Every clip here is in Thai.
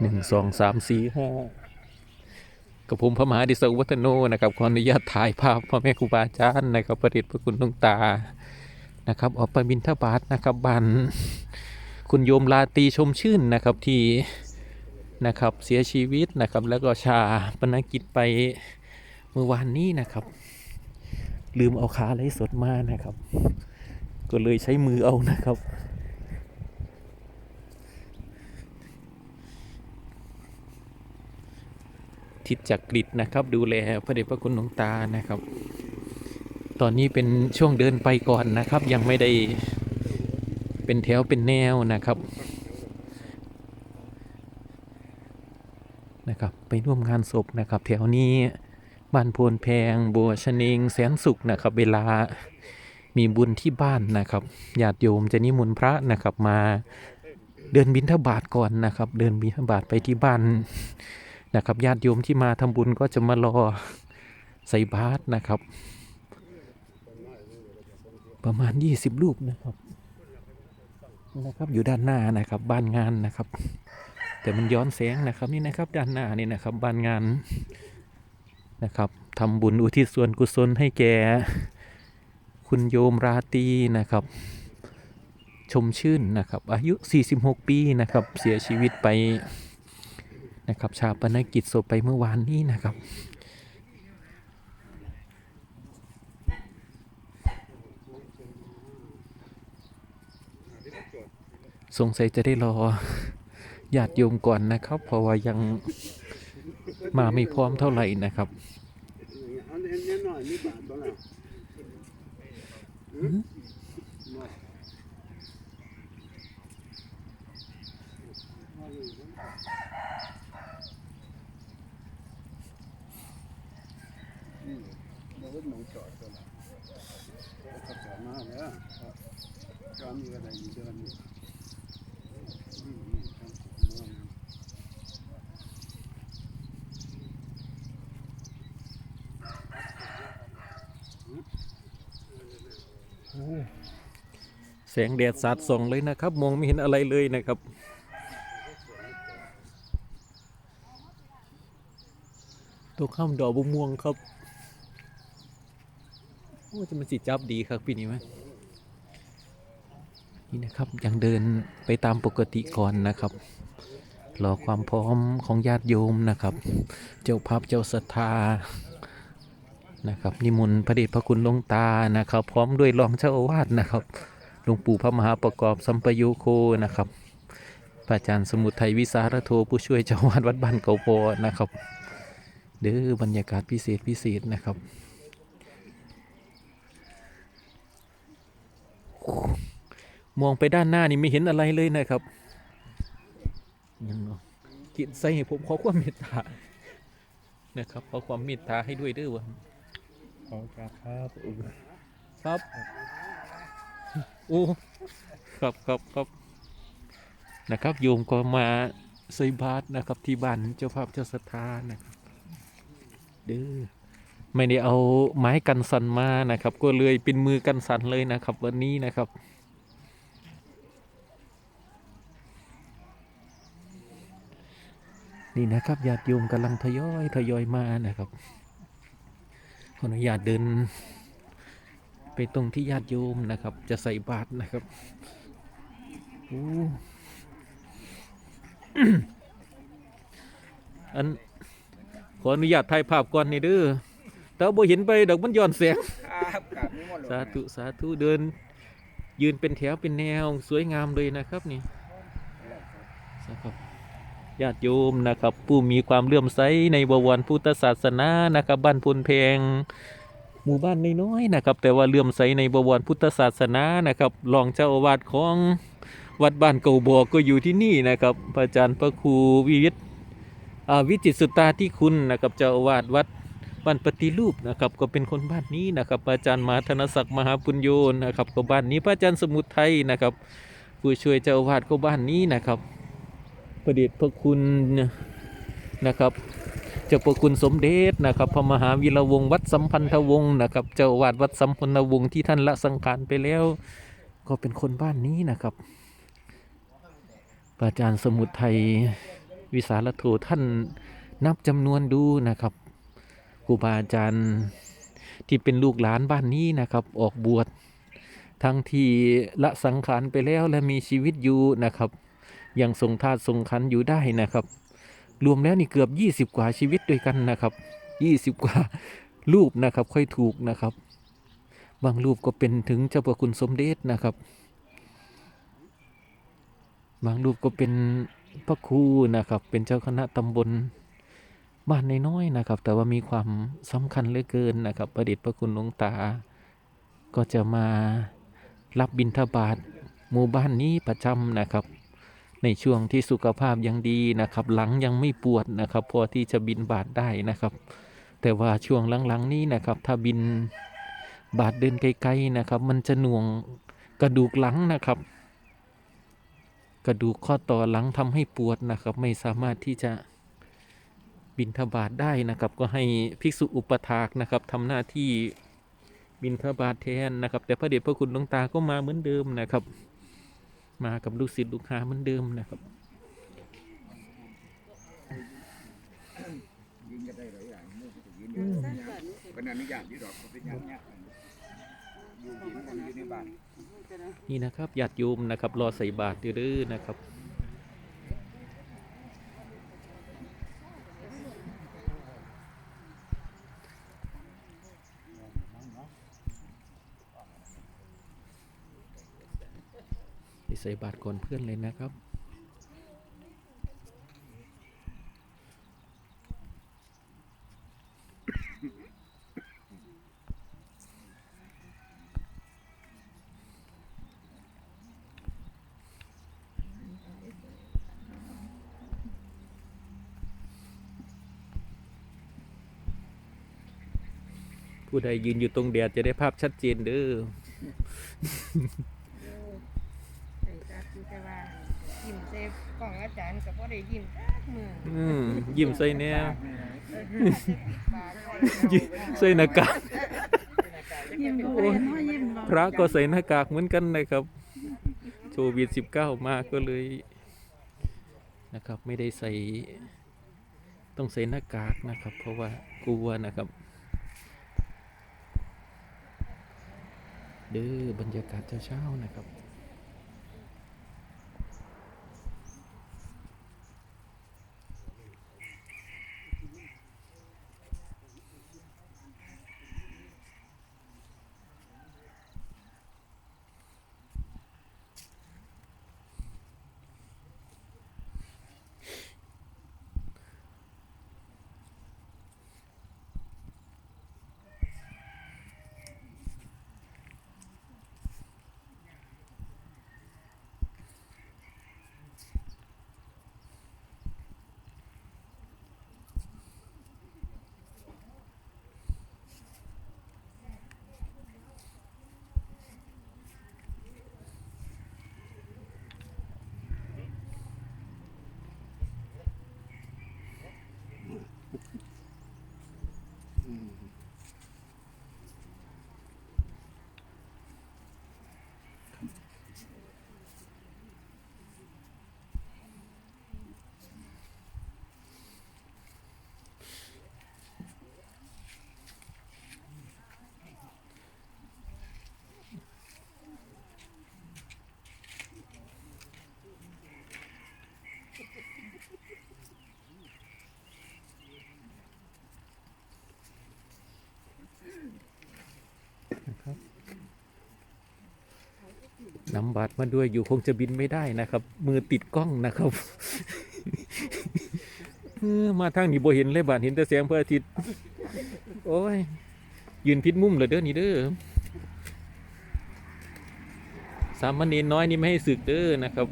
หนึ่งสองสามสี่ห้ากับผมพระมหาดิศวัฒโนนะครับขออนุญาตถ่ายภาพพ่อแม่ครูบาอาจารย์นะครับประดิษฐ์พระคุณหลวงตานะครับออกไปบินทบาทนะครับบันคุณโยมลาตีชมชื่นนะครับที่นะครับเสียชีวิตนะครับ แล้วก็ชาปนกิจไปเมื่อวานนี้นะครับ ลืมเอาขาไหลสดมานะครับ ก็เลยใช้มือเอานะครับ ทิศจักริดนะครับ ดูแลพระเดชพระคุณหลวงตานะครับ ตอนนี้เป็นช่วงเดินไปก่อนนะครับ ยังไม่ได้เป็นแถวเป็นแนวนะครับนะครับ ไปร่วมงานศพนะครับ แถวนี้บ้านโพนแพง บัวชะเนงแสนสุขนะครับ เวลามีบุญที่บ้านนะครับญาติโยมจะนิมนต์พระนะครับมาเดินบิณฑบาตก่อนนะครับ เดินบิณฑบาตไปที่บ้าน นะครับญาติโยมที่มาทำบุญก็จะมารอใส่บาตรนะครับ ประมาณ 20 รูปนะครับนะครับอยู่ด้านหน้านะครับบ้านงานนะครับ แต่มันย้อนแสงนะครับนี่นะครับด้านหน้านี่นะครับบ้านงานนะครับทำบุญอุทิศส่วนกุศลให้แก่คุณโยมราตีนะครับ ชมชื่นนะครับ อายุ 46 ปีนะครับ เสียชีวิตไป นะครับชาปนกิจศพไปเมื่อวานนี้นะครับสงสัยจะได้รอญาติโยมก่อนนะครับ เพราะว่ายังมาไม่พร้อมเท่าไหร่นะครับ อันนี้น้อยนี่บาทตัวละเราก็หนองจอดตัวละก็จอดมาแล้วจอดมีอะไรอยู่เดินอยู่แสงแดดสาดส่องเลยนะครับ มองไม่เห็นอะไรเลยนะครับตัวข้ามดอกบวม่วงครับ อ้จะมันสิจับดีครับปีนี้ไหมนี่นะครับยังเดินไปตามปกติก่อนนะครับรอความพร้อมของญาติโยมนะครับ เจ้าภาพเจ้าศรัทธานะครับนิมนต์พระเดชพระคุณหลวงตานะครับ พร้อมด้วยรองเจ้าอาวาสนะครับหลวงปู่พระมหาประกอบสัมปยุโคนะครับพระอาจารย์สมุทัยวิสารโทผู้ช่วยเจ้าอาวาสวัดบ้านเก่าโพนะครับเด้อบรรยากาศพิเศษพิเศษนะครับ มองไปด้านหน้านี่ไม่เห็นอะไรเลยนะครับยังเนาะกินใส่ให้ผมขอความเมตตานะครับขอความเมตตาให้ด้วยเด้อวะขอบคุณครับอือครับโอ้ครับครับครับนะครับโยมก็มาใส่บาตรนะครับที่บ้านเจ้าภาพเจ้าศรัทธานะครับเด้อ ไม่ได้เอาไม้กันสันมานะครับ ก็เลยเป็นมือกันสันเลยนะครับ วันนี้นะครับ นี่นะครับญาติโยมกำลังทยอยทยอยมานะครับขออนุญาตเดิน ไปตรงที่ญาติโยมนะครับ จะใส่บาตรนะครับอ้อันขออนุญาตถ่ายภาพก่อนนี่เด้อ แต่ว่าบ่เห็นไปดอกมันย้อนแสงครับครับนี่หมดเลยสาธุสาธุเดิน ยืนเป็นแถวเป็นแนวสวยงามเลยนะครับนี่นะครับญาติโยมนะครับ ผู้มีความเลื่อมใสในบวรพุทธศาสนานะครับ บ้านพลเพงหมู่บ้านน้อยๆนะครับ แต่ว่าเลื่อมใสในบวรพุทธศาสนานะครับรองเจ้าอาวาสของวัดบ้านเก่าบอกก็อยู่ที่นี่นะครับพระอาจารย์พระครูวิวิทย์อ่าวิจิตรสุตตาที่คุณนะครับเจ้าอาวาสวัด บ้านปฏิรูปนะครับก็เป็นคนบ้านนี้นะครับอาจารย์มาธนศักดิ์มหาปุญโยนะครับก็บ้านนี้พระอาจารย์สมุทัยนะครับ ผู้ช่วยเจ้าอาวาสก็บ้านนี้นะครับ ประเดชพระคุณนะครับเจ้าประคุณสมเด็จนะครับพระมหาวีระวงศ์วัดสัมพันธวงศ์นะครับเจ้าอาวาสวัดสัมพันธวงศ์ที่ท่านละสังขารไปแล้ว ก็เป็นคนบ้านนี้นะครับพอาจารย์สมุทรไทยวิสารโทท่านนับจำนวนดูนะครับ ครูบาอาจารย์ที่เป็นลูกหลานบ้านนี้นะครับ ออกบวชทั้งที่ละสังขารไปแล้วและมีชีวิตอยู่นะครับ ยังทรงธาตุทรงขันอยู่ได้นะครับ รวมแล้วนี่เกือบ 20 กว่าชีวิตด้วยกันนะครับ 20 กว่ารูปนะครับค่อยถูกนะครับ บางรูปก็เป็นถึงเจ้าพระคุณสมเด็จนะครับ บางรูปก็เป็นพระครูนะครับ เป็นเจ้าคณะตำบล บ้านน้อยๆนะครับ แต่ว่ามีความสำคัญเหลือเกินนะครับ ประเดชพระคุณหลวงตา ก็จะมารับบิณฑบาตหมู่บ้านนี้ประจำนะครับ ในช่วงที่สุขภาพยังดีนะครับ หลังยังไม่ปวดนะครับ พอที่จะบินบาทได้นะครับ แต่ว่าช่วงหลังๆนี้นะครับ ถ้าบินบาทเดินไกลๆนะครับ มันจะหน่วงกระดูกหลังนะครับ กระดูกข้อต่อหลังทำให้ปวดนะครับ ไม่สามารถที่จะ บินทบาทได้นะครับ ก็ให้ภิกษุอุปถากนะครับทำหน้าที่บินทบาทแทนนะครับ แต่พระเดชพระคุณหลวงตาก็มาเหมือนเดิมนะครับ มากับลูกศิษย์ลูกหาเหมือนเดิมนะครับยิงกันได้หลายอย่างมุกจะยิงได้หลายอย่างเป็นอนุญาตอยู่ดอกเขาเป็นอย่างเนี้ยอยู่ยิงกันอยู่ในบ้านนี่นะครับญาติโยมนะครับ รอใส่บาตรเด้อนะครับ ส่บาตรก่อนเพื่อนเลยนะครับผู้ใดยืนอยู่ตรงแดดจะได้ภาพชัดเจนเด้อ ใส่ตาคือแต่ว่ายิ้มใส่ กล่องอาจารย์ก็บ่ได้ยิ้มจักมืออืมยิ้มใส่แนวปากไว้ยิ้มใส่หน้ากากยิ้มโอ้ยพระก็ใส่หน้ากากเหมือนกันนะครับโควิด19มาก็เลยนะครับ ไม่ได้ใส่ต้องใส่หน้ากากนะครับ เพราะว่ากลัวนะครับ เด้อบรรยากาศเช้าๆนะครับ Mm-hmm. นำบัตรมาด้วยอยู่คงจะบินไม่ได้นะครับ มือติดกล้องนะครับมาทางนี้บ่เห็นเลยบาทเห็นแต่แสงพระอาทิตย์โอ้ย ยืนพิษมุมเลยเด้อนี่เด้อสามเณรน้อยนี่ไม่ให้สึกเด้อนะครับ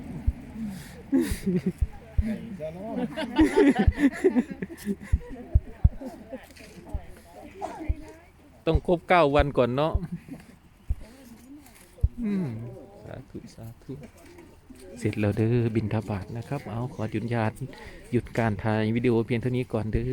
ต้องครบเก้าวันก่อนเนาะอืม ธุสาธุเสร็จแล้วเด้อบินทบาทนะครับ เอาขอหยุดญาตหยุดการถ่ายวิดีโอเพียงเท่านี้ก่อนเด้อ